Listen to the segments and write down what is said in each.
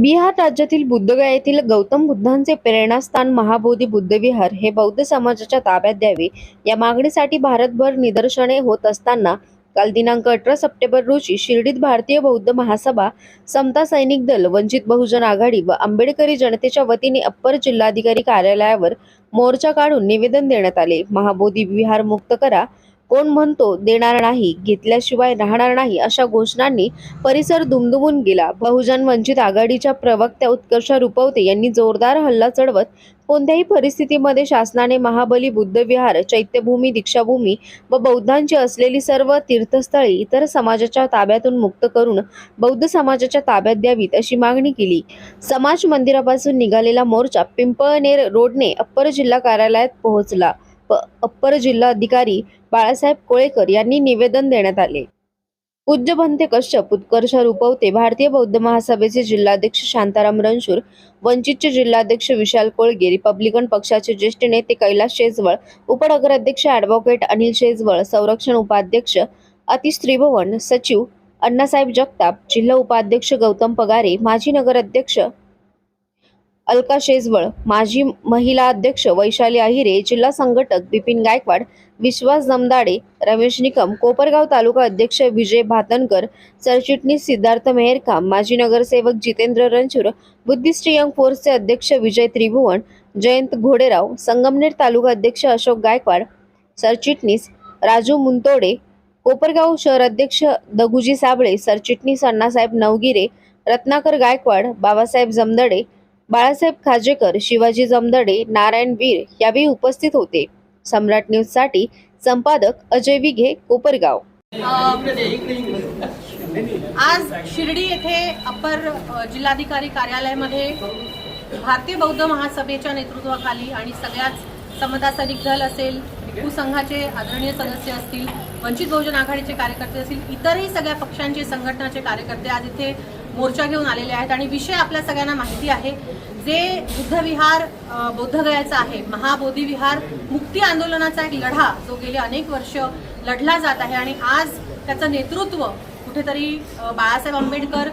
बिहार राज्यातील बुद्धगया येथील गौतम बुद्धांचे प्रेरणास्थान महाबोधी बुद्धविहार हे बौद्ध समाजाच्या ताब्यात द्यावे. या मागणीसाठी भारतभर निदर्शने होत असताना काल दिनांक अठरा सप्टेंबर रोजी शिर्डीत भारतीय बौद्ध महासभा समता सैनिक दल वंचित बहुजन आघाडी व आंबेडकरी जनतेच्या वतीने अप्पर जिल्हाधिकारी कार्यालयावर मोर्चा काढून निवेदन देण्यात आले. महाबोधी विहार मुक्त करा. कोण म्हणतो देणार नाही घेतल्याशिवाय राहणार नाही अशा घोषणांनी परिसर दुमदुमून गेला. बहुजन वंचित आघाडीच्या प्रवक्त्या उत्कर्ष रुपवते यांनी जोरदार हल्ला चढवत कोणत्याही परिस्थितीमध्ये शासनाने महाबली बुद्धविहार चैत्यभूमी दीक्षाभूमी व बौद्धांची असलेली सर्व तीर्थस्थळे इतर समाजाच्या ताब्यातून मुक्त करून बौद्ध समाजाच्या ताब्यात द्यावीत अशी मागणी केली. समाज मंदिरापासून निघालेला मोर्चा पिंपळनेर रोडने अप्पर जिल्हा कार्यालयात पोहोचला. अप्पर जिल्हा अधिकारी बाळासाहेब कोळेकर यांनी निवेदन देण्यात आले. पूज्य भंते कश्यप उत्कर्ष रुपवते भारतीय बौद्ध महासभेचे जिल्हाध्यक्ष शांताराम रणशूर वंचितचे जिल्हाध्यक्ष विशाल कोळगे रिपब्लिकन पक्षाचे ज्येष्ठ नेते कैलास शेजवळ उपनगराध्यक्ष ॲडव्होकेट अनिल शेजवळ संरक्षण उपाध्यक्ष अतिश त्रिभुवन सचिव अण्णासाहेब जगताप जिल्हा उपाध्यक्ष गौतम पगारे माजी नगराध्यक्ष अलका शेजवळ माजी महिला अध्यक्ष वैशाली आहिरे जिल्हा संघटक बिपिन गायकवाड विश्वास जमदाडे रमेश निकम कोपरगाव तालुका अध्यक्ष विजय भातनकर सरचिटणीस सिद्धार्थ मेहरकाम माजी नगरसेवक जितेंद्र रणचूर बुद्धिस्ट यंग फोर्सचे अध्यक्ष विजय त्रिभुवन जयंत घोडेराव संगमनेर तालुका अध्यक्ष अशोक गायकवाड सरचिटणीस राजू मुंतोडे कोपरगाव शहर अध्यक्ष दगुजी साबळे सरचिटणीस अण्णासाहेब नवगिरे रत्नाकर गायकवाड बाबासाहेब जमदडे बाळासाहेब खाजेकर शिवाजी जमदडे नारायण वीर यावेळी उपस्थित होते. सम्राट न्यूजसाठी संपादक अजय विघे कोपरगाव. आज शिर्डी येथे अप्पर जिल्हाधिकारी कार्यालयामध्ये भारतीय बौद्ध महासभेच्या नेतृत्वाखाली आणि सगळ्याच समता दल असेल भिक्खू संघाचे आदरणीय सदस्य असतील वंचित बहुजन आघाडीचे कार्यकर्ते असतील इतरही सगळ्या पक्षांचे संघटनाचे कार्यकर्ते आज इथे मोर्चा घेऊन आलेले आहेत आणि विषय आपल्या सगळ्यांना माहिती आहे. जे बुद्धविहार बौद्धगयाचा आहे महाबोधी विहार मुक्ती आंदोलनाचा एक लढा जो गेले अनेक वर्ष लढला जात आहे आणि आज त्याचं नेतृत्व कुठेतरी बाळासाहेब आंबेडकर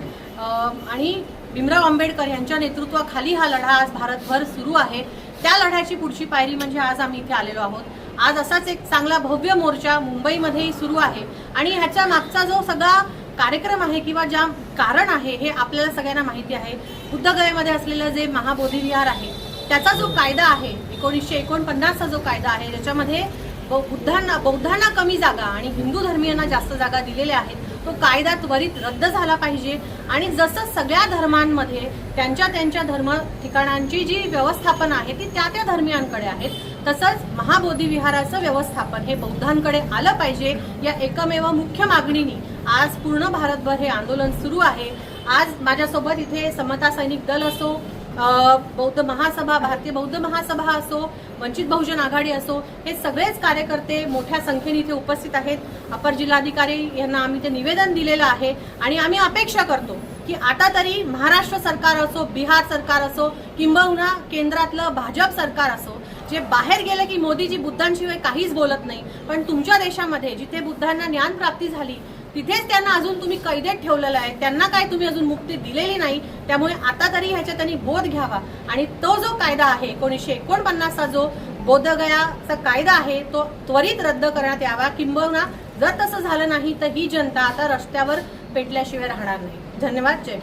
आणि भीमराव आंबेडकर यांच्या नेतृत्वाखाली हा लढा आज भारतभर सुरू आहे. त्या लढ्याची पुढची पायरी म्हणजे आज आम्ही इथे आलेलो आहोत. आज असाच एक चांगला भव्य मोर्चा मुंबईमध्येही सुरू आहे. आणि ह्याच्या मागचा जो सगळा कार्यक्रम आहे किंवा ज्या कारण आहे हे आपल्याला सगळ्यांना माहिती आहे. बुद्धगयेमध्ये असलेलं जे महाबोधी विहार आहे त्याचा जो कायदा आहे एकोणीसशे एकोणपन्नासचा जो कायदा आहे ज्याच्यामध्ये बौद्धांना बौद्धांना कमी जागा आणि हिंदू धर्मीयांना जास्त जागा दिलेल्या आहेत. तो कायदा त्वरित रद्द झाला पाहिजे आणि जसं सगळ्या धर्मांमध्ये त्यांच्या त्यांच्या धर्म ठिकाणांची जी व्यवस्थापन आहे ती त्या त्या धर्मियांकडे आहेत. तसंच महाबोधी विहाराचं व्यवस्थापन हे बौद्धांकडे आलं पाहिजे या एकमेव मुख्य मागणीनी आज पूर्ण भारतभर हे आंदोलन सुरू आहे. आज माझ्यासोबत इथे समता सैनिक दल असो बौद्ध महासभा भारतीय बौद्ध महासभा असो वंचित बहुजन आघाडी असो हे सगळेच कार्यकर्ते मोठ्या संख्येने इथे उपस्थित आहेत. अपर जिल्हाधिकारी यांना आम्ही ते निवेदन दिलेलं आहे आणि आम्ही अपेक्षा करतो की आता तरी महाराष्ट्र सरकार असो बिहार सरकार असो किंबहुना केंद्रातलं भाजप सरकार असो जे बाहेर गेले की मोदीजी बुद्धांशिवाय काहीच बोलत नाही पण तुमच्या देशामध्ये जिथे बुद्धांना ज्ञान प्राप्ती झाली तिथेच त्यांना अजून तुम्ही कैदेत ठेवलेलं आहे. त्यांना काय तुम्ही अजून मुक्ती दिलेली नाही त्यामुळे आता तरी ह्याच्या त्यांनी बोध घ्यावा. आणि तो जो कायदा आहे एकोणीसशे एकोणपन्नासचा जो बोधगयाचा कायदा आहे तो त्वरित रद्द करण्यात यावा. किंबहुना जर तसं झालं नाही तर ही जनता आता रस्त्यावर पेटल्याशिवाय राहणार नाही. धन्यवाद. जय